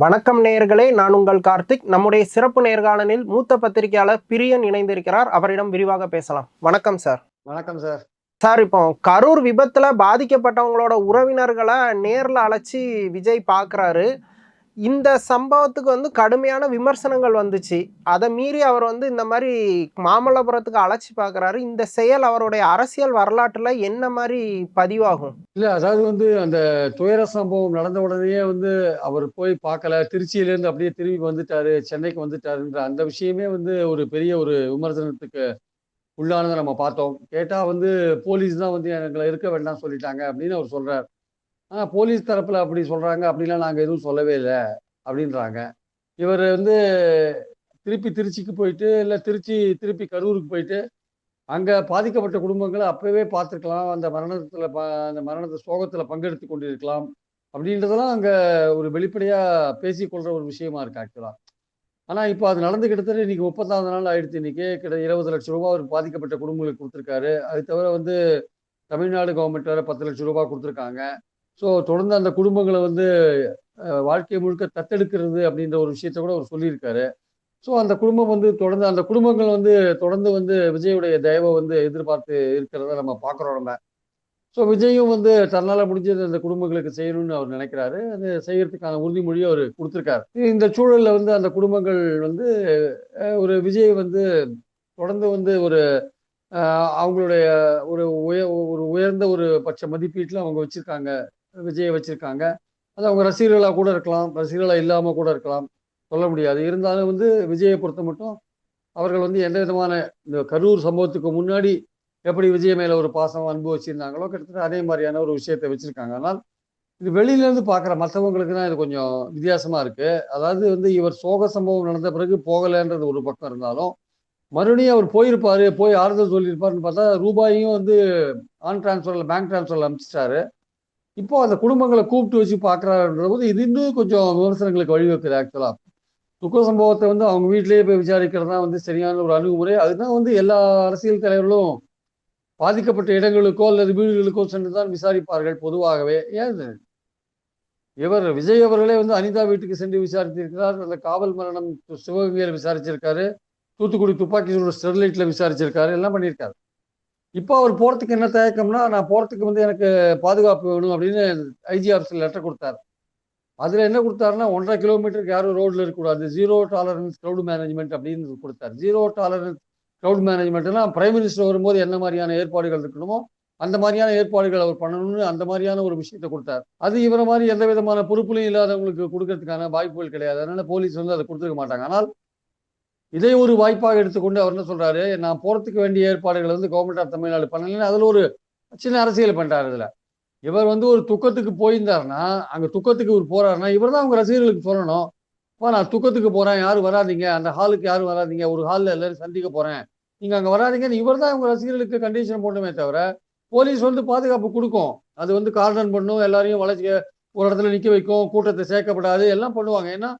வணக்கம் நேயர்களே நான் உங்கள் கார்த்திக். நம்முடைய சிறப்பு நேர்காணலில் மூத்த பத்திரிகையாளர் பிரியன் இணைந்திருக்கிறார். அவரிடம் விரிவாக பேசலாம். வணக்கம் சார் வணக்கம் சார் சார் இப்போ கரூர் விபத்துல பாதிக்கப்பட்டவங்களோட உறவினர்களை நேர்ல அழைச்சி விஜய் பார்க்குறாரு இந்த சம்பவத்துக்கு வந்து கடுமையான விமர்சனங்கள் வந்துச்சு. அதை மீறி அவர் வந்து இந்த மாதிரி மாமல்லபுரத்துக்கு அழைச்சி பார்க்குறாரு. இந்த செயல் அவருடைய அரசியல் வரலாற்றில் என்ன மாதிரி பதிவாகும்? இல்லை அதாவது வந்து அந்த துயர சம்பவம் நடந்த உடனேயே வந்து அவர் போய் பார்க்கல. திருச்சியிலேருந்து அப்படியே திரும்பி வந்துட்டாரு சென்னைக்கு வந்துட்டாருன்ற அந்த விஷயமே வந்து ஒரு பெரிய ஒரு விமர்சனத்துக்கு உள்ளானதை நம்ம பார்த்தோம். கேட்டால் வந்து போலீஸ் தான் வந்து எங்களை இருக்க வேண்டாம் சொல்லிட்டாங்க அப்படின்னு அவர் சொல்கிறார் ஆனால் போலீஸ் தரப்பில் அப்படி சொல்கிறாங்க அப்படிலாம் நாங்கள் எதுவும் சொல்லவே இல்லை. அப்படின்றாங்க. இவர் வந்து திருப்பி திருச்சிக்கு போயிட்டு இல்லை திருச்சி திருப்பி கரூருக்கு போயிட்டு அங்கே பாதிக்கப்பட்ட குடும்பங்களை அப்போவே பார்த்துருக்கலாம். அந்த மரணத்தில் ப அந்த மரணத்தை சோகத்தில் பங்கெடுத்து கொண்டிருக்கலாம். அப்படின்றதெல்லாம் அங்கே ஒரு வெளிப்படையாக பேசிக்கொள்கிற ஒரு விஷயமா இருக்குது ஆக்சுவலாக ஆனால் இப்போ அது நடந்து கிட்டத்தட்ட இன்றைக்கி முப்பத்தாவது நாள் ஆயிடுச்சு இன்னைக்கு. கிட்ட இருபது லட்சம் ரூபா அவர் பாதிக்கப்பட்ட குடும்பங்களுக்கு கொடுத்துருக்காரு. அது தவிர வந்து தமிழ்நாடு கவர்மெண்ட் வேறு பத்து லட்சம் ரூபா கொடுத்துருக்காங்க. ஸோ தொடர்ந்து அந்த குடும்பங்களை வந்து வாழ்க்கை முழுக்க தத்தெடுக்கிறது அப்படின்ற ஒரு விஷயத்த கூட அவர் சொல்லியிருக்காரு. ஸோ அந்த குடும்பம் வந்து தொடர்ந்து அந்த குடும்பங்கள் வந்து தொடர்ந்து வந்து விஜயுடைய தயவை வந்து எதிர்பார்த்து இருக்கிறத நம்ம பார்க்குறோம் நம்ம. ஸோ விஜயும் வந்து தன்னால் முடிஞ்சது அந்த குடும்பங்களுக்கு செய்யணும்னு அவர் நினைக்கிறாரு. அது செய்யறதுக்கான உறுதிமொழியை அவர் கொடுத்துருக்காரு. இந்த சூழலில் வந்து அந்த குடும்பங்கள் வந்து ஒரு விஜய் வந்து தொடர்ந்து வந்து ஒரு அவங்களுடைய ஒரு உய ஒரு உயர்ந்த ஒரு பட்ச மதிப்பீட்டில் அவங்க வச்சுருக்காங்க. விஜயை வச்சுருக்காங்க. அது அவங்க ரசிகர்களாக கூட இருக்கலாம் ரசிகர்களாக இல்லாமல் கூட இருக்கலாம். சொல்ல முடியாது. இருந்தாலும் வந்து விஜயை பொறுத்த மட்டும் அவர்கள் வந்து எந்த விதமான இந்த கரூர் சம்பவத்துக்கு முன்னாடி எப்படி விஜய் மேல ஒரு பாசம் அன்பு வச்சுருந்தாங்களோ கிட்டத்தட்ட அதே மாதிரியான ஒரு விஷயத்தை வச்சுருக்காங்க. ஆனால் இது வெளியிலேருந்து பார்க்குற மற்றவங்களுக்கு தான் இது கொஞ்சம் வித்தியாசமாக இருக்குது அதாவது வந்து இவர் சோக சம்பவம் நடந்த பிறகு போகலைன்றது ஒரு பக்கம் இருந்தாலும் மறுபடியும் அவர் போயிருப்பார் போய் ஆறுதல் சொல்லியிருப்பாருன்னு பார்த்தா ரூபாயும் வந்து ஆன் டிரான்ஸ்ஃபரில் பேங்க் டிரான்ஸ்ஃபரில் அனுப்பிச்சிட்டாரு இப்போ அந்த குடும்பங்களை கூப்பிட்டு வச்சு பார்க்குறாருன்ற போது இது இன்னும் கொஞ்சம் விமர்சனங்களுக்கு வழிவகுக்குது ஆக்சுவலாக துக்க சம்பவத்தை வந்து அவங்க வீட்டிலேயே போய் விசாரிக்கிறது தான் வந்து சரியான ஒரு அணுகுமுறை. அதுதான் வந்து எல்லா அரசியல் தலைவர்களும் பாதிக்கப்பட்ட இடங்களுக்கோ அல்லது வீடுகளுக்கோ சென்று தான் விசாரிப்பார்கள் பொதுவாகவே. ஏன் இவர் விஜய் அவர்களே வந்து அனிதா வீட்டுக்கு சென்று விசாரித்திருக்கிறார். அந்த காவல் மரணம் சிவகங்கையில் விசாரிச்சிருக்காரு. தூத்துக்குடி துப்பாக்கி சூடு ஸ்டெர்லைட்டில் விசாரிச்சிருக்காரு. எல்லாம் பண்ணியிருக்காரு. இப்போ அவர் போகிறதுக்கு என்ன தயக்கம்னா நான் போகிறதுக்கு வந்து எனக்கு பாதுகாப்பு வேணும் அப்படின்னு ஐஜி ஆஃபீஸில் லெட்டர் கொடுத்தார். அதில் என்ன கொடுத்தாருன்னா ஒன்றரை கிலோமீட்டருக்கு யாரும் ரோட்டில் இருக்கக்கூடாது. ஜீரோ டாலரன்ஸ் க்ரௌட் மேனேஜ்மெண்ட் அப்படின்னு கொடுத்தாரு. ஜீரோ டாலரன்ஸ் க்ரௌட் மேனேஜ்மெண்ட்னா பிரைம் மினிஸ்டர் வரும்போது என்ன மாதிரியான ஏற்பாடுகள் இருக்கணுமோ அந்த மாதிரியான ஏற்பாடுகள் அவர் பண்ணணும்னு அந்த மாதிரியான ஒரு விஷயத்தை கொடுத்தார். அது இவரை மாதிரி எந்த விதமான பொறுப்புலையும் இல்லாதவங்களுக்கு கொடுக்கறதுக்கான வாய்ப்புகள் கிடையாது. அதனால போலீஸ் வந்து அதை கொடுத்துருக்க மாட்டாங்க. ஆனால் இதை ஒரு வாய்ப்பாக எடுத்துக்கொண்டு அவர் என்ன சொல்றாரு நான் போறதுக்கு வேண்டிய ஏற்பாடுகள் வந்து கவர்மெண்ட் ஆஃப் தமிழ்நாடு பண்ணலன்னு அதுல ஒரு சின்ன அரசியல் பண்றாரு இதுல. இவர் வந்து ஒரு துக்கத்துக்கு போயிருந்தாருன்னா அங்க துக்கத்துக்கு இவர் போறாருன்னா இவர் தான் அவங்க ரசிகர்களுக்கு சொல்லணும். இப்போ நான் துக்கத்துக்கு போறேன் யாரும் வராதீங்க அந்த ஹாலுக்கு யாரும் வராதிங்க ஒரு ஹாலில் எல்லாரும் சந்திக்க போறேன். நீங்க அங்க வராதீங்கன்னு இவர் தான் அவங்க ரசிகர்களுக்கு கண்டிஷன் போடணுமே தவிர போலீஸ் வந்து பாதுகாப்பு கொடுக்கும். அது வந்து கார்டன் பண்ணும் எல்லாரையும் வளர்ச்சி ஒரு இடத்துல நிற்க வைக்கும் கூட்டத்தை சேர்க்கப்படாது எல்லாம் பண்ணுவாங்க. ஏன்னா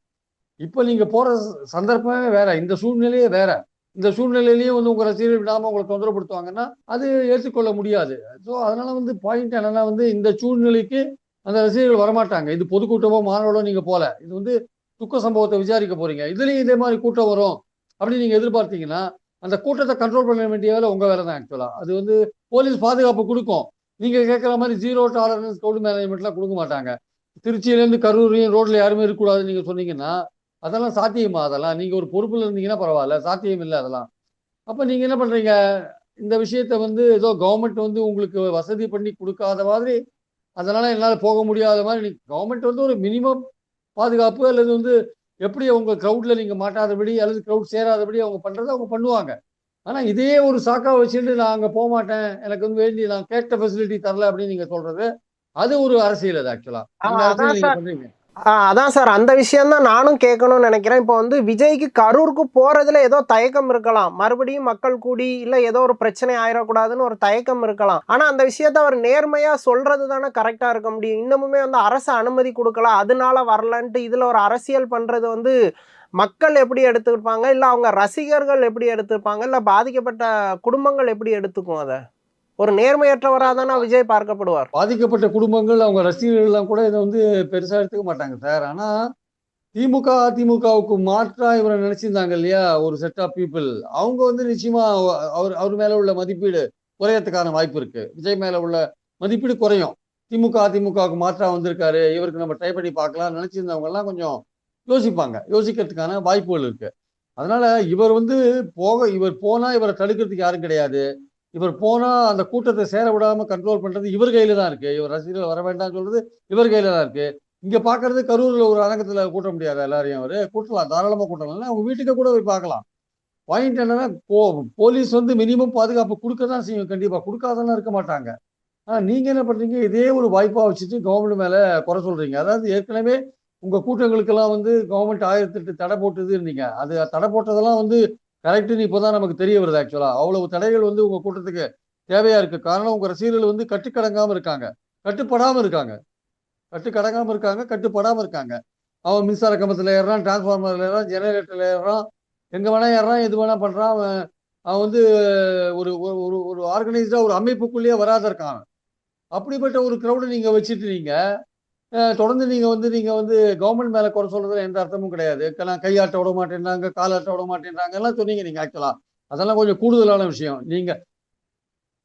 இப்போ நீங்கள் போகிற சந்தர்ப்பமே வேற. இந்த சூழ்நிலையே வேற. இந்த சூழ்நிலையிலேயே வந்து உங்கள் ரசிகர்கள் விடாமல் உங்களை தொந்தரப்படுத்துவாங்கன்னா அது ஏற்றுக்கொள்ள முடியாது. ஸோ அதனால வந்து பாயிண்ட் என்னன்னா வந்து இந்த சூழ்நிலைக்கு அந்த ரசிகர்கள் வரமாட்டாங்க. இது பொதுக்கூட்டமோ மாணவர்களோ நீங்கள் போல. இது வந்து துக்க சம்பவத்தை விசாரிக்க போறீங்க. இதுலேயும் இதே மாதிரி கூட்டம் வரும் அப்படின்னு நீங்கள் எதிர்பார்த்தீங்கன்னா அந்த கூட்டத்தை கண்ட்ரோல் பண்ண வேண்டிய வேலை உங்கள் வேலை தான் ஆக்சுவலாக அது வந்து போலீஸ் பாதுகாப்பு கொடுக்கும். நீங்கள் கேட்குற மாதிரி ஜீரோ டாலரன்ஸ் கவுண்ட் மேனேஜ்மெண்ட்லாம் கொடுக்க மாட்டாங்க. திருச்சியிலேருந்து கரூரையும் ரோட்டில் யாருமே இருக்கக்கூடாதுன்னு நீங்கள் சொன்னீங்கன்னா அதெல்லாம் சாத்தியமா அதெல்லாம்? நீங்க ஒரு பொறுப்புல இருந்தீங்கன்னா பரவாயில்ல சாத்தியம் இல்லை அதெல்லாம். அப்ப நீங்க என்ன பண்றீங்க? இந்த விஷயத்த வந்து ஏதோ கவர்மெண்ட் வந்து உங்களுக்கு வசதி பண்ணி கொடுக்காத மாதிரி அதனால என்னால் போக முடியாத மாதிரி நீ கவர்மெண்ட் வந்து ஒரு மினிமம் பாதுகாப்பு அல்லது வந்து எப்படி அவங்க க்ரௌட்ல நீங்க மாட்டாதபடி அல்லது க்ரௌட் சேராதபடி அவங்க பண்றதை அவங்க பண்ணுவாங்க. ஆனா இதே ஒரு சாக்கா வச்சுட்டு நான் அங்க போக மாட்டேன் எனக்கு வந்து வேண்டி நான் கேட்ட ஃபெசிலிட்டி தரல அப்படின்னு நீங்க சொல்றது அது ஒரு அரசியல் அது ஆக்சுவலா அந்த அரசியல் அதான் நீங்க சார். பண்றீங்க. ஆ, அதான் சார். அந்த விஷயம் தான் நானும் கேட்கணும்னு நினைக்கிறேன். இப்போ வந்து விஜய்க்கு கரூருக்கு போகிறதுல ஏதோ தயக்கம் இருக்கலாம். மறுபடியும் மக்கள் கூடி இல்லை ஏதோ ஒரு பிரச்சனை ஆயிடக்கூடாதுன்னு ஒரு தயக்கம் இருக்கலாம். ஆனால் அந்த விஷயத்த அவர் நேர்மையாக சொல்கிறது தானே கரெக்டாக இருக்க முடியும். இன்னமுமே வந்து அரசு அனுமதி கொடுக்கல. அதனால வரலன்ட்டு இதில் ஒரு அரசியல் பண்ணுறது வந்து மக்கள் எப்படி எடுத்துருப்பாங்க இல்லை அவங்க ரசிகர்கள் எப்படி எடுத்துருப்பாங்க இல்லை பாதிக்கப்பட்ட குடும்பங்கள் எப்படி எடுத்துக்கும் அதை? ஒரு நேர்மையற்றவராக தானே விஜய் பார்க்கப்படுவார். பாதிக்கப்பட்ட குடும்பங்கள் அவங்க ரசிகர்கள் எல்லாம் கூட இதை வந்து பெருசாக எடுத்துக்க மாட்டாங்க சார். ஆனால் திமுக அதிமுகவுக்கு மாற்றா இவரை நினைச்சிருந்தாங்க இல்லையா? ஒரு செட் ஆஃப் பீப்புள் அவங்க வந்து நிச்சயமா அவர் அவர் மேல உள்ள மதிப்பீடு குறையறதுக்கான வாய்ப்பு இருக்கு. விஜய் மேல உள்ள மதிப்பீடு குறையும். திமுக அதிமுகவுக்கு மாற்றா வந்திருக்காரு. இவருக்கு நம்ம ட்ரை பண்ணி பார்க்கலாம் நினைச்சிருந்தவங்க எல்லாம் கொஞ்சம் யோசிப்பாங்க. யோசிக்கிறதுக்கான வாய்ப்புகள் இருக்கு. அதனால இவர் வந்து போக இவர் போனா இவரை தடுக்கிறதுக்கு யாரும் கிடையாது. இவர் போனால் அந்த கூட்டத்தை சேர விடாமல் கண்ட்ரோல் பண்ணுறது இவர் கையில் தான் இருக்குது இவர் ரசிகர்கள் வர வேண்டாம்னு சொல்கிறது இவர் கையில் தான் இருக்குது இங்கே பாக்குறது கரூரில் ஒரு அரங்கத்தில் கூட்ட முடியாது எல்லாரையும் அவர். கூட்டலாம் தாராளமாக கூட்டலாம். அவங்க வீட்டுக்கு கூட போய் பார்க்கலாம். பாயிண்ட் என்னன்னா போ போலீஸ் வந்து மினிமம் பாதுகாப்பு கொடுக்க தான் செய்யும். கண்டிப்பாக கொடுக்காதெல்லாம் இருக்க மாட்டாங்க. ஆனால் நீங்கள் என்ன பண்ணுறீங்க இதே ஒரு வாய்ப்பாக வச்சுட்டு கவர்மெண்ட் மேலே குறை சொல்கிறீங்க அதாவது ஏற்கனவே உங்கள் கூட்டங்களுக்கெல்லாம் வந்து கவர்மெண்ட் ஆயிரத்தி எட்டு தடை போட்டது இருந்தீங்க அது தடை போட்டதெல்லாம் வந்து கரெக்டுன்னு இப்போதான் நமக்கு தெரிய வருது ஆக்சுவலா அவ்வளவு தடைகள் வந்து உங்க கூட்டத்துக்கு தேவையா இருக்கு. காரணம் உங்க ரசிகர்கள் வந்து கட்டுக்கடங்காம இருக்காங்க. கட்டுப்படாம இருக்காங்க. கட்டுக்கடங்காம இருக்காங்க கட்டுப்படாம இருக்காங்க. அவன் மின்சார கம்பத்துல ஏறுறான் டிரான்ஸ்ஃபார்மர்ல ஏறான் ஜெனரேட்டர்ல ஏறுறான் எங்க வேணா ஏறான் எது வேணா பண்றான். அவன் அவன் வந்து ஒரு ஒரு- ஒரு ஒரு ஆர்கனைஸ்டா ஒரு அமைப்புக்குள்ளேயே வராத இருக்கான். அப்படிப்பட்ட ஒரு க்ரௌடை நீங்க வச்சுட்டு நீங்க தொடர்ந்து நீங்கள் வந்து நீங்கள் வந்து கவர்மெண்ட் மேலே குறை சொல்கிறதுல எந்த அர்த்தமும் கிடையாது. நான் கையாட்ட விட மாட்டேன்றாங்க காலாட்ட விட மாட்டேன்றாங்க எல்லாம் சொன்னீங்க நீங்கள் ஆக்சுவலாக அதெல்லாம் கொஞ்சம் கூடுதலான விஷயம். நீங்கள்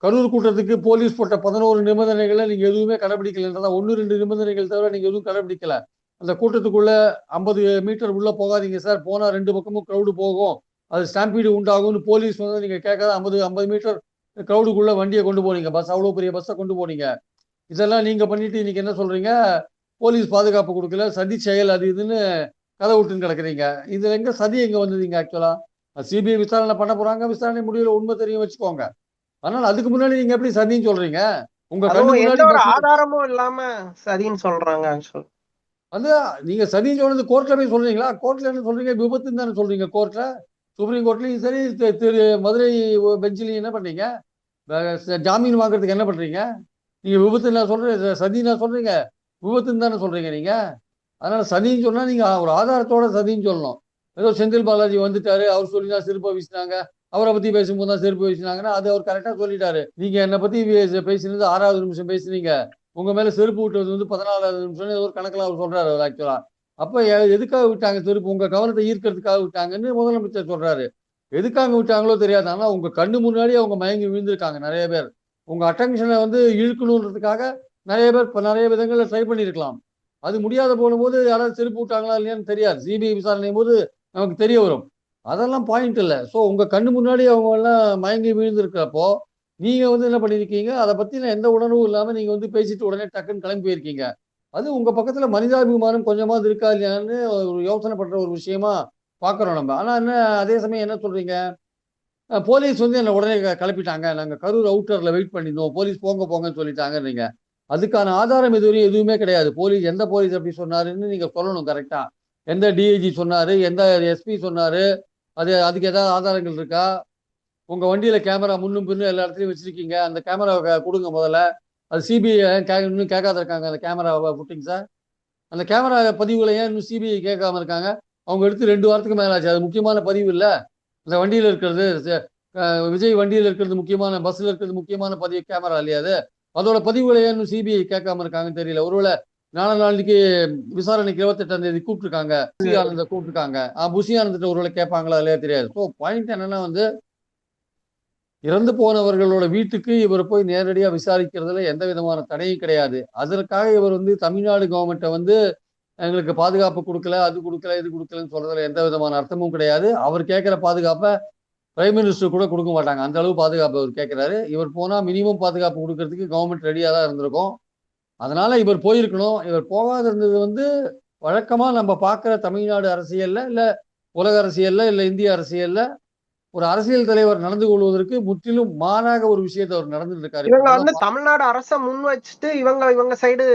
கரூர் கூட்டத்துக்கு போலீஸ் போட்ட பதினோரு நிபந்தனைகளை நீங்கள் எதுவுமே கடைபிடிக்கலைன்றதா ஒன்று ரெண்டு நிபந்தனைகள் தவிர நீங்கள் எதுவும் கடைபிடிக்கல அந்த கூட்டத்துக்குள்ள ஐம்பது மீட்டர் உள்ளே போகாதீங்க சார் போனால் ரெண்டு பக்கமும் க்ரௌடு போகும். அது ஸ்டாம்பீடு உண்டாகும்னு போலீஸ் வந்து நீங்கள் கேட்காத ஐம்பது ஐம்பது மீட்டர் க்ரௌடுக்குள்ளே வண்டியை கொண்டு போனீங்க. பஸ் அவ்வளோ பெரிய பஸ்ஸை கொண்டு போனீங்க. இதெல்லாம் நீங்கள் பண்ணிட்டு இன்னைக்கு என்ன சொல்கிறீங்க போலீஸ் பாதுகாப்பு கொடுக்கல சதி செயல் அது இதுன்னு கதை விட்டுன்னு கிடக்குறீங்க. இது எங்க சதி எங்க வந்ததுங்க ஆக்சுவலா சிபிஐ விசாரணை பண்ண போறாங்க விசாரணை முடிவுல உண்மை தெரியும் வச்சுக்கோங்க. அதனால அதுக்கு முன்னாடி நீங்க எப்படி சதின்னு சொல்றீங்க? உங்க ஆதாரமும் இல்லாம சதின்னு சொல்றாங்க. வந்து நீங்க சதின்னு சொன்னது கோர்ட்ல போய் சொல்றீங்களா? கோர்ட்ல என்ன சொல்றீங்க? விபத்துன்னு தானே சொல்றீங்க கோர்ட்ல சுப்ரீம் கோர்ட்லயும் சரி திரு மதுரை பெஞ்சிலையும் என்ன பண்ணீங்க? ச- ஜாமீன் வாங்குறதுக்கு என்ன பண்றீங்க? நீங்க விபத்து நான் சொல்றேன் சதி நான் சொல்றீங்க. விபத்துன்னு தானே சொல்றீங்க நீங்க? அதனால சதின்னு சொன்னா நீங்க ஒரு ஆதாரத்தோட சதின்னு சொல்லணும். ஏதோ செந்தில் பாலாஜி வந்துட்டாரு அவர் சொல்லி தான் செருப்பை வீசினாங்க. அவரை பத்தி பேசும்போது தான் செருப்பு வீசினாங்கன்னா அது அவர் கரெக்டா சொல்லிட்டாரு. நீங்க என்னை பத்தி பேசினது ஆறாவது நிமிஷம் பேசுனீங்க. உங்க மேல செருப்பு விட்டது வந்து பதினாலாவது நிமிஷம் ஏதோ ஒரு கணக்கில் அவர் சொல்றாரு அவர் ஆக்சுவலா அப்ப எதுக்காக விட்டாங்க செருப்பு? உங்க கவனத்தை ஈர்க்கிறதுக்காக விட்டாங்கன்னு முதலமைச்சர் சொல்றாரு. எதுக்காக விட்டாங்களோ தெரியாது. ஆனா உங்க கண்ணு முன்னாடி அவங்க மயங்கி விழுந்திருக்காங்க நிறைய பேர். உங்க அட்டென்ஷனை வந்து இழுக்கணுன்றதுக்காக நிறைய பேர் இப்போ நிறைய விதங்களில் ட்ரை பண்ணியிருக்கலாம் அது முடியாத போகும்போது யாராவது செருப்பு விட்டாங்களா இல்லையான்னு தெரியாது. சிபிஐ விசாரணை போது நமக்கு தெரிய வரும். அதெல்லாம் பாயிண்ட் இல்லை. ஸோ உங்கள் கண்ணு முன்னாடி அவங்க எல்லாம் மயங்கி விழுந்திருக்கிறப்போ நீங்கள் வந்து என்ன பண்ணியிருக்கீங்க அதை பத்தின எந்த உணர்வும் இல்லாமல் நீங்கள் வந்து பேசிட்டு உடனே டக்குன்னு கிளம்பி போயிருக்கீங்க. அது உங்கள் பக்கத்தில் மனிதாபிமானம் கொஞ்சமாவது இருக்கா இல்லையான்னு ஒரு யோசனை பண்ணுற ஒரு விஷயமா பார்க்குறோம் நம்ம. ஆனால் என்ன அதே சமயம் என்ன சொல்கிறீங்க போலீஸ் வந்து என்னை உடனே கிளப்பிட்டாங்க. நாங்கள் கரூர் அவுட்டரில் வெயிட் பண்ணியிருந்தோம் போலீஸ் போங்க போங்கன்னு சொல்லிட்டாங்க நீங்கள் அதுக்கான ஆதாரம் இதுவரையும் எதுவுமே கிடையாது. போலீஸ் எந்த போலீஸ் அப்படி சொன்னாருன்னு நீங்க சொல்லணும் கரெக்டா எந்த டிஐஜி சொன்னாரு எந்த எஸ்பி சொன்னாரு அது அதுக்கு ஏதாவது ஆதாரங்கள் இருக்கா? உங்க வண்டியில கேமரா முன்னும் பின்னும் எல்லா இடத்துலையும் வச்சிருக்கீங்க. அந்த கேமரா கொடுங்க முதல்ல. அது சிபிஐ இன்னும் கேட்காத இருக்காங்க அந்த கேமரா புட்டிங்ஸை அந்த கேமரா பதிவுகளை ஏன் இன்னும் சிபிஐ கேட்காம இருக்காங்க? அவங்க எடுத்து ரெண்டு வாரத்துக்கு மேலே ஆச்சு அது முக்கியமான பதிவு இல்லை. அந்த வண்டியில் இருக்கிறது விஜய் வண்டியில் இருக்கிறது முக்கியமான பஸ்ஸில் இருக்கிறது முக்கியமான பதிவு கேமரா இல்லையா அது? அதோட பதிவுகளை இன்னும் சிபிஐ கேட்காம இருக்காங்கன்னு தெரியல. ஒருவேளை நாலு நாளைக்கு விசாரணைக்கு இருபத்தெட்டாம் தேதி கூப்பிட்டுருக்காங்க. புசி ஆனந்த கூப்பிட்டுருக்காங்க. ஆஹ் புசி ஆனந்திட்ட ஒருவேளை கேட்பாங்களா இல்லையா தெரியாது. ஸோ பாயிண்ட் என்னன்னா வந்து இறந்து போனவர்களோட வீட்டுக்கு இவர் போய் நேரடியா விசாரிக்கிறதுல எந்த விதமான தடையும் கிடையாது. அதற்காக இவர் வந்து தமிழ்நாடு கவர்மெண்ட்டை வந்து எங்களுக்கு பாதுகாப்பு கொடுக்கல அது கொடுக்கல இது கொடுக்கலன்னு சொல்றதுல எந்த விதமான அர்த்தமும் கிடையாது. அவர் கேட்கிற பாதுகாப்பை பிரைம் மினிஸ்டர் கூட கொடுக்க மாட்டாங்க. அந்த அளவு பாதுகாப்பு அவர் கேட்குறாரு இவர் போனால் மினிமம் பாதுகாப்பு கொடுக்கறதுக்கு கவர்மெண்ட் ரெடியாக தான் இருந்திருக்கும். அதனால இவர் போயிருக்கணும். இவர் போகாத இருந்தது வந்து வழக்கமாக நம்ம பார்க்குற தமிழ்நாடு அரசியலில் இல்லை உலக அரசியலில் இல்லை இந்திய அரசியலில் ஒரு அரசியல் தலைவர் நடந்து கொள்வதற்கு முற்றிலும் மாறாக ஒரு விஷயத்தை அவர் நடந்துட்டு இருக்காரு இவங்க வந்து தமிழ்நாடு அரச முன் வச்சுட்டு இவங்க இவங்க சைடு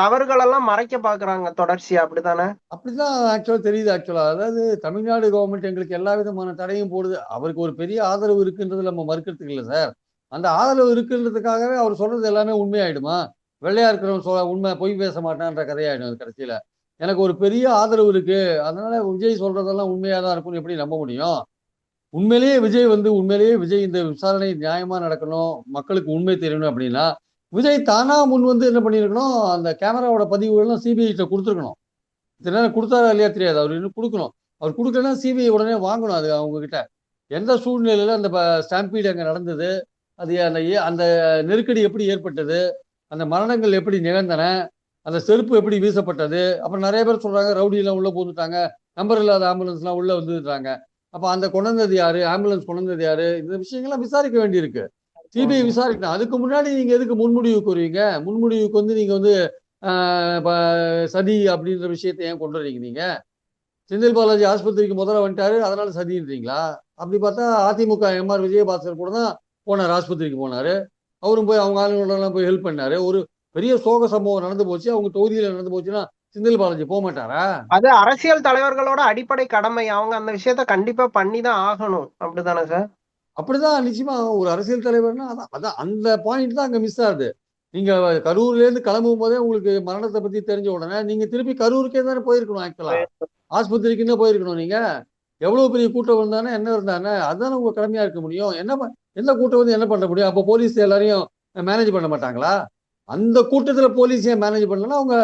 தவறுகள் எல்லாம் மறைக்க பாக்குறாங்க தொடர்ச்சியா அப்படிதானே அப்படிதான் ஆக்சுவலா தெரியுது ஆக்சுவலா அதாவது தமிழ்நாடு கவர்மெண்ட் எங்களுக்கு எல்லா விதமான தடையும் போடுது. அவருக்கு ஒரு பெரிய ஆதரவு இருக்குன்றது நம்ம மறுக்கிறதுக்கு இல்லை சார். அந்த ஆதரவு இருக்குன்றதுக்காகவே அவர் சொல்றது எல்லாமே உண்மையாயிடுமா? வெள்ளையா இருக்கிறவன் சொல்ல உண்மை பொய் பேச மாட்டான்ற கதையாயிடும் கடைசியில. எனக்கு ஒரு பெரிய ஆதரவு இருக்கு. அதனால விஜய் சொல்றதெல்லாம் உண்மையா தான் இருக்கும்னு எப்படி நம்ப முடியும்? உண்மையிலேயே விஜய் வந்து உண்மையிலேயே விஜய் இந்த விசாரணை நியாயமா நடக்கணும் மக்களுக்கு உண்மை தெரியணும் அப்படின்னா விஜய் தானா முன் வந்து என்ன பண்ணியிருக்கணும் அந்த கேமராவோட பதிவுகள்லாம் சிபிஐ கொடுத்துருக்கணும். இத்தனை நேரம் கொடுத்தாரா இல்லையா தெரியாது அவர் இன்னும் கொடுக்கணும். அவர் கொடுக்கலன்னா சிபிஐ உடனே வாங்கணும் அது அவங்க கிட்ட எந்த சூழ்நிலையில அந்த ஸ்டாம்பீடு அங்கே நடந்தது அது அந்த ஏ- அந்த நெருக்கடி எப்படி ஏற்பட்டது அந்த மரணங்கள் எப்படி நிகழ்ந்தன அந்த செருப்பு எப்படி வீசப்பட்டது அப்புறம் நிறைய பேர் சொல்றாங்க ரவுடியெல்லாம் உள்ள போந்துட்டாங்க நம்பர் இல்லாத ஆம்புலன்ஸ்லாம் உள்ள வந்துட்டாங்க. அப்போ அந்த கொண்டு யாரு? ஆம்புலன்ஸ் கொண்டு யாரு? இந்த விஷயங்கள்லாம் விசாரிக்க வேண்டியிருக்கு. சிபிஐ விசாரிக்கணும். அதுக்கு முன்னாடி நீங்க எதுக்கு முன்முடிவுக்கு வருவீங்க? முன்முடிவுக்கு வந்து நீங்க வந்து சதி அப்படின்ற விஷயத்தை ஏன் கொண்டு வரீங்க நீங்க? செந்தில் பாலாஜி ஆஸ்பத்திரிக்கு முதல்ல வந்துட்டாரு அதனால சதின்றீங்களா? அப்படி பார்த்தா அதிமுக எம்ஆர் விஜயபாஸ்கர் கூட தான் போனார் ஆஸ்பத்திரிக்கு போனாரு. அவரும் போய் அவங்க ஆளுங்களோடலாம் போய் ஹெல்ப் பண்ணாரு. ஒரு பெரிய சோக சம்பவம் நடந்து போச்சு. அவங்க தொகுதியில் நடந்து போச்சுன்னா செந்தில் பாலாஜி போக மாட்டாரா அது அரசியல் தலைவர்களோட அடிப்படை கடமை. அவங்க அந்த விஷயத்த கண்டிப்பா பண்ணி தான் ஆகணும். அப்படிதானே சார்? அப்படிதான் நிச்சயமா. ஒரு அரசியல் தலைவர்னா அதான் அதான் அந்த பாயிண்ட் தான் அங்க மிஸ் ஆகுது. நீங்க கரூர்ல இருந்து கிளம்பும் போதே உங்களுக்கு மரணத்தை பத்தி தெரிஞ்ச உடனே நீங்க திருப்பி கரூருக்கே தானே போயிருக்கணும் ஆக்சுவலா ஆஸ்பத்திரிக்குன்னு போயிருக்கணும் நீங்க. எவ்வளவு பெரிய கூட்டம் இருந்தானே என்ன இருந்தானே அதுதானே உங்க கடமையா இருக்க முடியும். என்ன எந்த கூட்டம் வந்து என்ன பண்ண முடியும்? அப்போ போலீஸ் எல்லாரையும் மேனேஜ் பண்ண மாட்டாங்களா? அந்த கூட்டத்துல போலீஸ் ஏன் மேனேஜ் பண்ணலன்னா அவங்க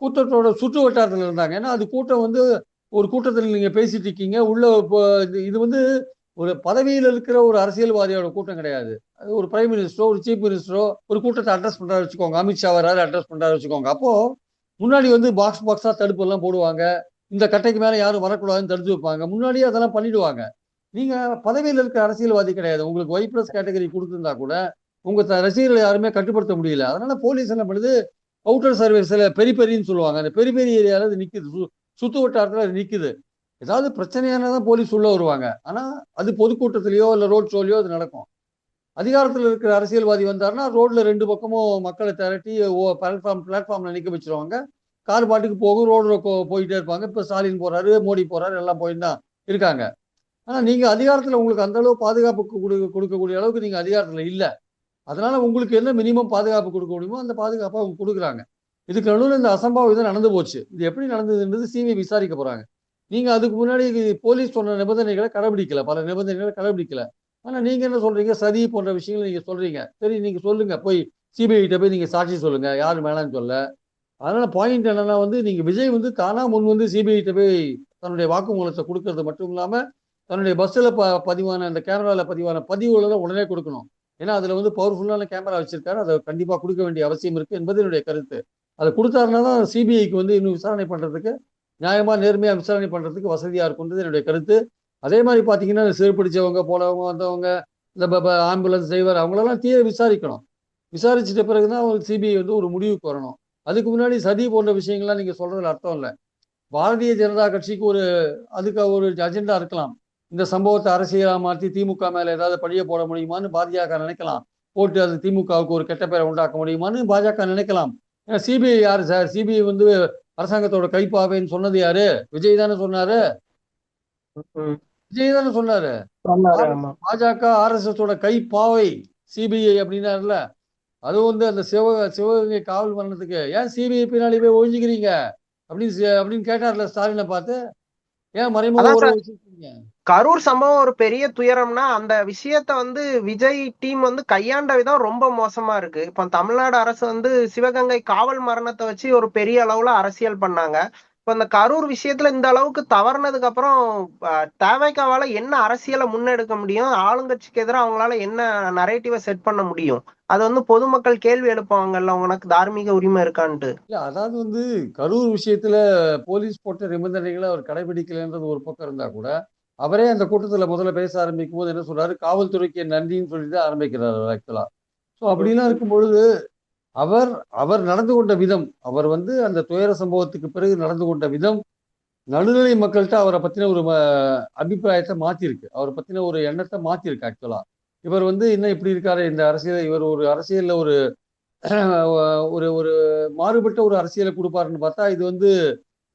கூட்டத்தோட சுற்று வட்டாரத்தில் இருந்தாங்க. ஏன்னா அது கூட்டம் வந்து ஒரு கூட்டத்தில் நீங்கள் பேசிட்டு இருக்கீங்க. உள்ள இப்போ இது- வந்து ஒரு பதவியில் இருக்கிற ஒரு அரசியல்வாதியோட கூட்டம் கிடையாது. அது ஒரு பிரைம் மினிஸ்டரோ ஒரு சீஃப் மினிஸ்டரோ ஒரு கூட்டத்தை அட்ரஸ் பண்ணுறாரு வச்சுக்கோங்க. அமித்ஷா வராரு அட்ரஸ் பண்ணுறாரு வச்சுக்கோங்க. அப்போ முன்னாடி வந்து பாக்ஸ் பாக்ஸாக தடுப்பு எல்லாம் போடுவாங்க. இந்த கட்டைக்கு மேலே யாரும் வரக்கூடாதுன்னு தடுத்து வைப்பாங்க. முன்னாடியே அதெல்லாம் பண்ணிடுவாங்க. நீங்கள் பதவியில் இருக்கிற அரசியல்வாதி கிடையாது. உங்களுக்கு ஒய் ப்ளஸ் கேட்டகரி கொடுத்துருந்தா கூட உங்கள் த- ரசிகர்களை யாருமே கட்டுப்படுத்த முடியல. அதனால போலீஸ் என்ன பண்ணுது? அவுட்டர் சர்வீஸில் பெரிய பெரியன்னு சொல்லுவாங்க. அந்த பெரிய பெரிய ஏரியாவில் அது நிற்குது சு- சுற்று வட்டாரத்தில் அது நிற்குது ஏதாவது பிரச்சனையானதான் போலீஸ் உள்ள வருவாங்க. ஆனால் அது பொதுக்கூட்டத்திலேயோ இல்லை ரோட் ஷோலையோ அது நடக்கும். அதிகாரத்தில் இருக்கிற அரசியல்வாதி வந்தாருன்னா ரோட்டில் ரெண்டு பக்கமும் மக்களை திரட்டி பிளாட்ஃபார்ம் பிளாட்ஃபார்மில் நிற்க வச்சுருவாங்க. கார் பாட்டுக்கு போகும் ரோடு போயிட்டே இருப்பாங்க. இப்போ ஸ்டாலின் போகிறாரு மோடி போகிறாரு எல்லாம் போயின்னு தான் இருக்காங்க. ஆனால் நீங்கள் அதிகாரத்தில் உங்களுக்கு அந்த அளவு பாதுகாப்பு கொடு- கொடுக்கக்கூடிய அளவுக்கு நீங்கள் அதிகாரத்தில் இல்லை. அதனால உங்களுக்கு என்ன மினிமம் பாதுகாப்பு கொடுக்க முடியுமோ அந்த பாதுகாப்பை அவங்க கொடுக்குறாங்க. இதுக்கு நடுவில் இந்த அசம்பாவிதம் நடந்து போச்சு. இது எப்படி நடந்ததுன்றது சிபிஐ விசாரிக்க போறாங்க. நீங்க அதுக்கு முன்னாடி போலீஸ் சொன்ன நிபந்தனைகளை கடைபிடிக்கல. பல நிபந்தனைகளை கடைபிடிக்கல. ஆனா நீங்க என்ன சொல்றீங்க? சதி போன்ற விஷயங்களை நீங்க சொல்றீங்க. சரி நீங்க சொல்லுங்க. போய் சிபிஐ கிட்ட போய் நீங்க சாட்சி சொல்லுங்க. யாரு வேணாம்னு சொல்ல. அதனால பாயிண்ட் என்னன்னா வந்து நீங்க விஜய் வந்து தானா முன் வந்து சிபிஐ கிட்ட போய் தன்னுடைய வாக்குமூலத்தை கொடுக்கறது மட்டும் இல்லாம தன்னுடைய பஸ்ஸில் ப பதிவான அந்த கேமராவில் பதிவான பதிவுகளை உடனே கொடுக்கணும். ஏன்னா அதுல வந்து பவர்ஃபுல்லான கேமரா வச்சிருக்காரு. அதை கண்டிப்பா கொடுக்க வேண்டிய அவசியம் இருக்கு என்பது என்னுடைய கருத்து. அதை கொடுத்தாருன்னா தான் சிபிஐக்கு வந்து இன்னும் விசாரணை பண்றதுக்கு நியாயமா நேர்மையா விசாரணை பண்றதுக்கு வசதியா இருக்கும்ன்றது என்னுடைய கருத்து. அதே மாதிரி பாத்தீங்கன்னா சிறுபிடிச்சவங்க போனவங்க வந்தவங்க இந்த ப- ப- ஆம்புலன்ஸ் டிரைவர் அவங்களெல்லாம் தீர விசாரிக்கணும். விசாரிச்சிட்ட பிறகுதான் அவங்களுக்கு சிபிஐ வந்து ஒரு முடிவுக்கு வரணும். அதுக்கு முன்னாடி சதி போன்ற விஷயங்கள்லாம் நீங்க சொல்றதுல அர்த்தம் இல்லை. பாரதிய ஜனதா கட்சிக்கு ஒரு அதுக்கு ஒரு அஜெண்டா இருக்கலாம். இந்த சம்பவத்தை அரசியலா மாற்றி திமுக மேல ஏதாவது பழிய போட முடியுமான்னு பாஜக நினைக்கலாம். போட்டு அது திமுகவுக்கு ஒரு கெட்ட பேரை உண்டாக்க முடியுமான்னு பாஜக நினைக்கலாம். ஏன்னா சிபிஐ யாரு சார்? சிபிஐ வந்து அரசாங்கத்தோட கைப்பாவேன்னு சொன்னது யாரு? விஜய் தானே சொன்னாரு. விஜய் தானே சொன்னாரு. பாஜக ஆர்எஸ்எஸ் ஓட கைப்பாவை சிபிஐ அப்படின்னாருல. அது வந்து அந்த சிவ சிவகங்கை காவல் மரணத்துக்கு ஏன் சிபிஐ பின்னாடி போய் ஒழிஞ்சுக்கிறீங்க? அப்படின்னு அப்படின்னு கேட்டார்ல ஸ்டாலினை பார்த்து. ஏன் மறைமுக கரூர் சம்பவம் ஒரு பெரிய துயரம்னா அந்த விஷயத்த வந்து விஜய் டீம் வந்து கையாண்ட விதம் ரொம்ப மோசமா இருக்கு. இப்ப தமிழ்நாடு அரசு வந்து சிவகங்கை காவல் மரணத்தை வச்சு ஒரு பெரிய அளவுல அரசியல் பண்ணாங்க. இப்ப இந்த கரூர் விஷயத்துல இந்த அளவுக்கு தவறுனதுக்கு அப்புறம் தேவைக்காவால என்ன அரசியலை முன்னெடுக்க முடியும்? ஆளுங்கட்சிக்கு எதிராக அவங்களால என்ன நரேட்டிவை செட் பண்ண முடியும்? அது வந்து பொதுமக்கள் கேள்வி எழுப்புவாங்கல்ல உனக்கு தார்மீக உரிமை இருக்கான்ட்டு. இல்ல அதாவது வந்து கரூர் விஷயத்துல போலீஸ் போட்ட நிபந்தனைகளை அவர் கடைபிடிக்கலைன்றது ஒரு பக்கம் இருந்தா கூட அவரே அந்த கூட்டத்துல முதல்ல பேச ஆரம்பிக்கும் போது என்ன சொல்றாரு? காவல்துறைக்கு நன்றின்னு சொல்லி தான் ஆரம்பிக்கிறாரு ஆக்சுவலா. ஸோ அப்படிலாம் இருக்கும் பொழுது அவர் அவர் நடந்து கொண்ட விதம் அவர் வந்து அந்த துயர சம்பவத்துக்கு பிறகு நடந்து கொண்ட விதம் நடுநிலை மக்கள்கிட்ட அவரை பற்றின ஒரு ம- அபிப்பிராயத்தை மாற்றிருக்கு அவரை பற்றின ஒரு எண்ணத்தை மாற்றிருக்கு ஆக்சுவலாக இவர் வந்து என்ன இப்படி இருக்காரு? இந்த அரசியல் இவர் ஒரு அரசியலில் ஒரு ஒரு ஒரு மாறுபட்ட ஒரு அரசியலை கொடுப்பாருன்னு பார்த்தா இது வந்து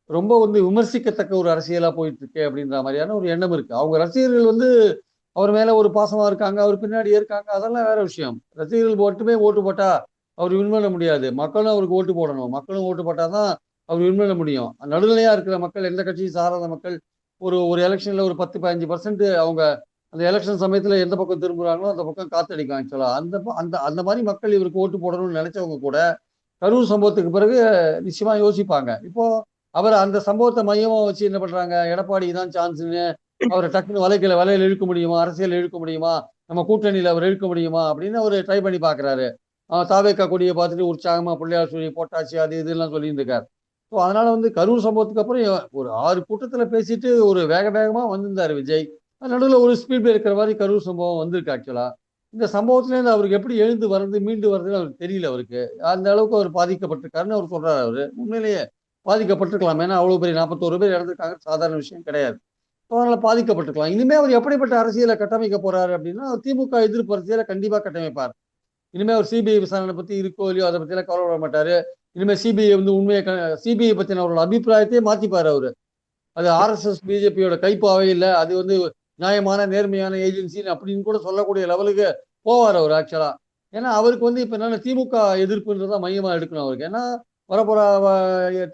ரொம்ப வந்து விமர்சிக்கத்தக்க ஒரு அரசியலாக போயிட்டு இருக்கு அப்படின்ற மாதிரியான ஒரு எண்ணம் இருக்கு. அவங்க ரசிகர்கள் வந்து அவர் மேலே ஒரு பாசமாக இருக்காங்க அவர் பின்னாடி இருக்காங்க அதெல்லாம் வேற விஷயம். ரசிகர்கள் மட்டுமே ஓட்டு போட்டா அவர் வின் பண்ண முடியாது. மக்களும் அவருக்கு ஓட்டு போடணும். மக்களும் ஓட்டு போட்டால் தான் அவர் வின் பண்ண முடியும். நடுநிலையாக இருக்கிற மக்கள் எந்த கட்சியும் சாராத மக்கள் ஒரு ஒரு எலெக்ஷனில் ஒரு பத்து பதினஞ்சு பர்சன்ட் அவங்க அந்த எலெக்ஷன் சமயத்தில் எந்த பக்கம் திரும்புகிறாங்களோ அந்த பக்கம் காத்தடிக்கும் ஆக்சுவலாக அந்த ப- அந்த அந்த மாதிரி மக்கள் இவருக்கு ஓட்டு போடணும்னு நினைச்சவங்க கூட கரூர் சம்பவத்துக்கு பிறகு நிச்சயமாக யோசிப்பாங்க. இப்போ அவர் அந்த சம்பவத்தை மையமாக வச்சு என்ன பண்ணுறாங்க எடப்பாடி தான் சான்ஸ்னு அவரை டக்குன்னு வலைக்கில் வலையில் இழுக்க முடியுமா? அரசியல் இழுக்க முடியுமா? நம்ம கூட்டணியில் அவர் இழுக்க முடியுமா? அப்படின்னு அவர் ட்ரை பண்ணி பார்க்குறாரு தாவேக்கா கொடியை பார்த்துட்டு உற்சாகமாக பிள்ளையார் சொல்லி போட்டாச்சு அது இதெல்லாம் சொல்லியிருந்திருக்கார். ஸோ அதனால் வந்து கரூர் சம்பவத்துக்கு அப்புறம் ஒரு ஆறு கூட்டத்தில் பேசிட்டு ஒரு வேக வேகமாக வந்திருந்தார் விஜய். நடுவில் ஒரு ஸ்பீட் இருக்கிற மாதிரி கரூர் சம்பவம் வந்திருக்கு ஆக்சுவலாக இந்த சம்பவத்துலேருந்து அவருக்கு எப்படி எழுந்து வர்றது மீண்டு வர்றதுன்னு அவருக்கு தெரியல அவருக்கு. அந்த அளவுக்கு அவர் பாதிக்கப்பட்டிருக்காருன்னு அவர் சொல்கிறார் அவர். உண்மையிலேயே பாதிக்கப்பட்டிருக்கலாம். ஏன்னா அவ்வளோ பெரிய நாற்பத்தோரு பேர் இறந்துருக்காங்க சாதாரண விஷயம் கிடையாது. ஸோ அதனால் பாதிக்கப்பட்டிருக்கலாம். இனிமே அவர் எப்படிப்பட்ட அரசியலை கட்டமைக்க போகிறாரு அப்படின்னா திமுக எதிர்ப்பு அரசியலை கண்டிப்பாக கட்டமைப்பார். இனிமேல் அவர் சிபிஐ விசாரணை பத்தி இருக்கோ இல்லையோ அதை பத்தியெல்லாம் கவலைப்பட மாட்டாரு. இனிமேல் சிபிஐ வந்து உண்மையை சிபிஐ பத்தின அவரோட அபிப்பிராயத்தையே மாத்திப்பாரு அவரு. அது ஆர்எஸ்எஸ் பிஜேபியோட கைப்பாவே இல்லை. அது வந்து நியாயமான நேர்மையான ஏஜென்சி அப்படின்னு கூட சொல்லக்கூடிய லெவலுக்கு போவார் அவர் ஆக்சுவலா ஏன்னா அவருக்கு வந்து இப்ப என்னென்ன திமுக எதிர்ப்புன்றதா மையமா எடுக்கணும் அவருக்கு. ஏன்னா வரப்போற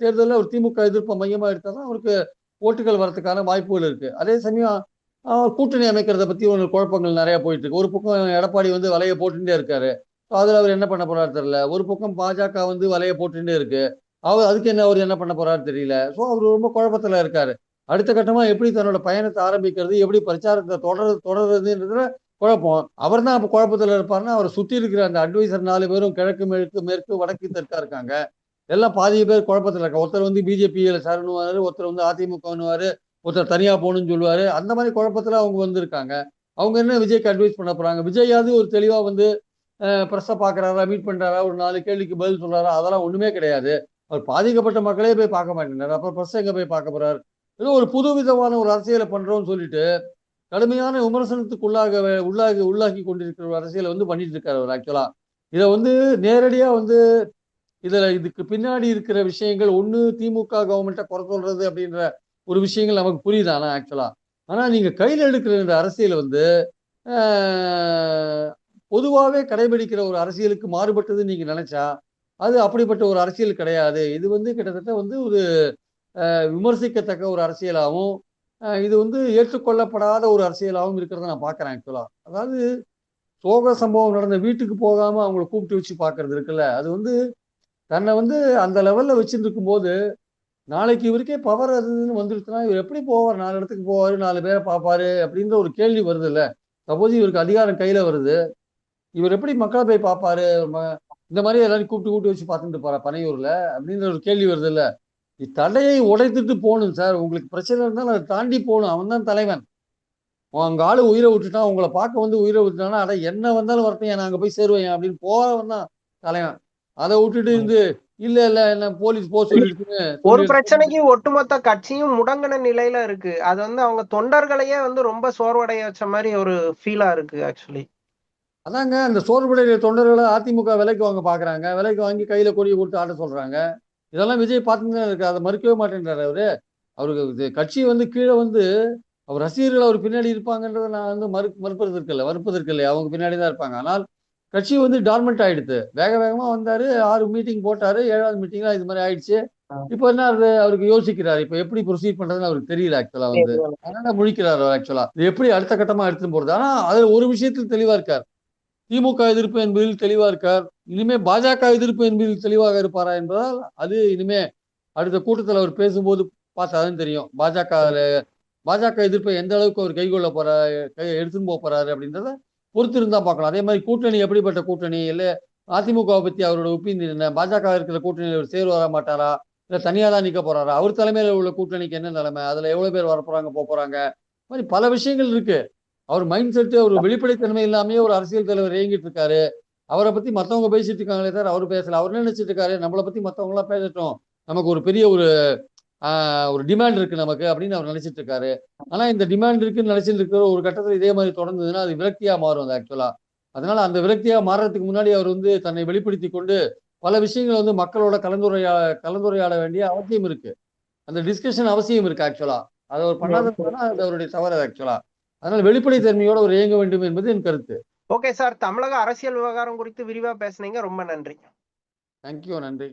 தேர்தலில் ஒரு திமுக எதிர்ப்பை மையமா எடுத்தால் தான் அவருக்கு ஓட்டுகள் வரத்துக்கான வாய்ப்புகள் இருக்கு. அதே சமயம் கூட்டணி அமைக்கிறத பத்தி ஒரு குழப்பங்கள் நிறைய போயிட்டு இருக்கு. ஒரு பக்கம் எடப்பாடி வந்து வலையை போட்டுட்டே இருக்காரு. அதுல அவர் என்ன பண்ண போறாரு தெரியல. ஒரு பக்கம் பாஜக வந்து வலையை போட்டுட்டே இருக்கு. அவர் அதுக்கு என்ன அவர் என்ன பண்ண போறாரு தெரியல. ஸோ அவர் ரொம்ப குழப்பத்துல இருக்காரு. அடுத்த கட்டமா எப்படி தன்னோட பயணத்தை ஆரம்பிக்கிறது எப்படி பிரச்சாரத்தை தொடர் தொடர்றதுன்றதுல குழப்பம். அவர் தான் அப்போ குழப்பத்துல இருப்பாருன்னா அவரை சுத்தி இருக்கிற அந்த அட்வைசர் நாலு பேரும் கிழக்கு மேற்கு மேற்கு வடக்கு தெற்கா இருக்காங்க. எல்லாம் பாதி பேர் குழப்பத்துல இருக்காங்க. ஒருத்தர் வந்து பிஜேபியில சரணுவாரு ஒருத்தர் வந்து அதிமுகனுவாரு ஒருத்தர் தனியா போகணும்னு சொல்லுவாரு. அந்த மாதிரி குழப்பத்துல அவங்க வந்திருக்காங்க. அவங்க என்ன விஜய்க்கு அட்வைஸ் பண்ண போறாங்க? விஜயாவது ஒரு தெளிவா வந்து ப்ரெஸ்ஸை பார்க்குறாரா மீட் பண்ணுறாரா ஒரு நாலு கேள்விக்கு பதில் சொல்கிறாரா அதெல்லாம் ஒன்றுமே கிடையாது. அவர் பாதிக்கப்பட்ட மக்களே போய் பார்க்க மாட்டேங்கிறார் அப்புறம் ப்ரெஸ் எங்கே போய் பார்க்க போறாரு? ஏதோ ஒரு புது விதமான ஒரு அரசியலை பண்ணுறோம்னு சொல்லிட்டு கடுமையான விமர்சனத்துக்கு உள்ளாக உள்ளாகி உள்ளாக்கி கொண்டிருக்கிற ஒரு அரசியலை வந்து பண்ணிட்டு இருக்காரு அவர் ஆக்சுவலாக இதை வந்து நேரடியாக வந்து இதில் இதுக்கு பின்னாடி இருக்கிற விஷயங்கள் ஒன்று திமுக கவர்மெண்ட்டை குறை சொல்றது அப்படின்ற ஒரு விஷயங்கள் நமக்கு புரியுது ஆனால் ஆக்சுவலாக ஆனால் நீங்கள் கையில் எடுக்கிற இந்த அரசியல் வந்து பொதுவாகவே கடைபிடிக்கிற ஒரு அரசியலுக்கு மாறுபட்டதுன்னு நீங்க நினைச்சா அது அப்படிப்பட்ட ஒரு அரசியல் கிடையாது. இது வந்து கிட்டத்தட்ட வந்து ஒரு விமர்சிக்கத்தக்க ஒரு அரசியலாகவும் இது வந்து ஏற்றுக்கொள்ளப்படாத ஒரு அரசியலாகவும் இருக்கிறத நான் பார்க்குறேன் ஆக்சுவலாக அதாவது சோக சம்பவம் நடந்த வீட்டுக்கு போகாமல் அவங்கள கூப்பிட்டு வச்சு பார்க்கறது இருக்குல்ல. அது வந்து தன்னை வந்து அந்த லெவலில் வச்சுட்டு போது நாளைக்கு இவருக்கே பவர் அதுன்னு வந்துருச்சுன்னா இவர் எப்படி போவார்? நாலு இடத்துக்கு போவார் நாலு பேரை பார்ப்பாரு அப்படின்ற ஒரு கேள்வி வருது இல்லை சப்போஸ் இவருக்கு அதிகாரம் கையில் வருது இவர் எப்படி மக்களை போய் பார்ப்பாரு? இந்த மாதிரி எல்லாரும் கூப்பிட்டு கூப்பிட்டு வச்சு பார்த்துட்டு இருப்பாரா பனையூர்ல? அப்படின்ற ஒரு கேள்வி வருது இல்ல தடையை உடைத்துட்டு போகணும் சார். உங்களுக்கு பிரச்சனை இருந்தாலும் அதை தாண்டி போகணும். அவன் தான் தலைவன். அங்க ஆளு உயிரை விட்டுட்டான். உங்களை பார்க்க வந்து உயிரை விட்டுட்டானா? அட என்ன வந்தாலும் வரட்டும். நான் அங்க போய் சேருவேன்? அப்படின்னு போறவன் தான் தலைவன். அதை விட்டுட்டு இருந்து இல்ல இல்ல என்ன போலீஸ் சொல்லிடுச்சுன்னு ஒரு பிரச்சனைக்கு ஒட்டுமொத்த கட்சியும் முடங்கின நிலையில இருக்கு. அது வந்து அவங்க தொண்டர்களையே வந்து ரொம்ப சோர்வடைய வச்ச மாதிரி ஒரு ஃபீலா இருக்கு ஆக்சுவலி அதாங்க அந்த சோர்வுடைய தொண்டர்களை அதிமுக விலைக்கு வாங்க பாக்குறாங்க. விலைக்கு வாங்கி கையில கொடியை கொடுத்து ஆட்ட சொல்றாங்க. இதெல்லாம் விஜய் பார்த்துட்டு தான் இருக்கு அதை மறுக்கவே மாட்டேன்றாரு அவரு. அவருக்கு இது கட்சி வந்து கீழே வந்து அவர் ரசிகர்கள் அவர் பின்னாடி இருப்பாங்கன்றதை நான் வந்து மறு மறுப்பதற்கு இல்லை மறுப்பதற்கு இல்லை அவங்க பின்னாடி தான் இருப்பாங்க. ஆனால் கட்சி வந்து டார்மெண்ட் ஆயிடுது. வேக வேகமா வந்தாரு ஆறு மீட்டிங் போட்டாரு ஏழாவது மீட்டிங்ல இது மாதிரி ஆயிடுச்சு. இப்போ என்ன? அவருக்கு யோசிக்கிறாரு. இப்போ எப்படி ப்ரொசீட் பண்றதுன்னு அவருக்கு தெரியல ஆக்சுவலா வந்து. அதனால முழிக்கிறார் ஆக்சுவலா இது எப்படி அடுத்த கட்டமா எடுத்துட்டு போறது? ஆனா அதுல ஒரு விஷயத்தில் தெளிவா இருக்கார். திமுக எதிர்ப்பு என்பதில் தெளிவா இருக்கார். இனிமே பாஜக எதிர்ப்பு என்பதில் தெளிவாக இருப்பாரா என்பதால் அது இனிமே அடுத்த கூட்டத்தில் அவர் பேசும்போது பார்த்தாதான் தெரியும். பாஜக பாஜக எதிர்ப்பை எந்த அளவுக்கு அவர் கைகொள்ள போறாரு கை எடுத்துன்னு போக போறாரு அப்படின்றத பொறுத்து இருந்தா பார்க்கலாம். அதே மாதிரி கூட்டணி எப்படிப்பட்ட கூட்டணி? இல்லை அதிமுகவை பத்தி அவரோட ஒப்பீனியன் என்ன? பாஜக இருக்கிற கூட்டணியில் அவர் சேர் வர மாட்டாரா? இல்லை தனியாக தான் நிற்க போறாரா? அவர் தலைமையில் உள்ள கூட்டணிக்கு என்ன நிலைமை? அதில் எவ்வளோ பேர் வர போறாங்க போக போறாங்க? இந்த மாதிரி பல விஷயங்கள் இருக்கு. அவர் மைண்ட் செட் ஒரு வெளிப்படைத்தன்மை இல்லாமயே ஒரு அரசியல் தலைவர் இயங்கிட்டு இருக்காரு அவரை பத்தி மத்தவங்க பேசிட்டு இருக்காங்களே சார் அவர் பேசல. அவர் என்ன நினைச்சிட்டு இருக்காரு? நம்மளை பத்தி மத்தவங்க எல்லாம் பேசட்டும். நமக்கு ஒரு பெரிய ஒரு ஒரு டிமாண்ட் இருக்கு நமக்கு அப்படின்னு அவர் நினைச்சிட்டு இருக்காரு. ஆனா இந்த டிமாண்ட் இருக்குன்னு நினைச்சிட்டு இருக்கிற ஒரு கட்டத்துல இதே மாதிரி தொடர்ந்ததுன்னா அது விரக்தியா மாறும் அது ஆக்சுவலா அதனால அந்த விரக்தியா மாறுறதுக்கு முன்னாடி அவர் வந்து தன்னை வெளிப்படுத்தி கொண்டு பல விஷயங்களை வந்து மக்களோட கலந்துரையா கலந்துரையாட வேண்டிய அவசியம் இருக்கு. அந்த டிஸ்கஷன் அவசியம் இருக்கு ஆக்சுவலா அதை அவர் பண்ணாததுனா அது அவருடைய தவறு ஆக்சுவலா அதனால வெளிப்படைத்தன்மையோட அவர் இயங்க வேண்டும் என்பது என் கருத்து. ஓகே சார் தமிழக அரசியல் விவகாரம் குறித்து விரிவா பேசுனீங்க. ரொம்ப நன்றி. தேங்க்யூ நன்றி.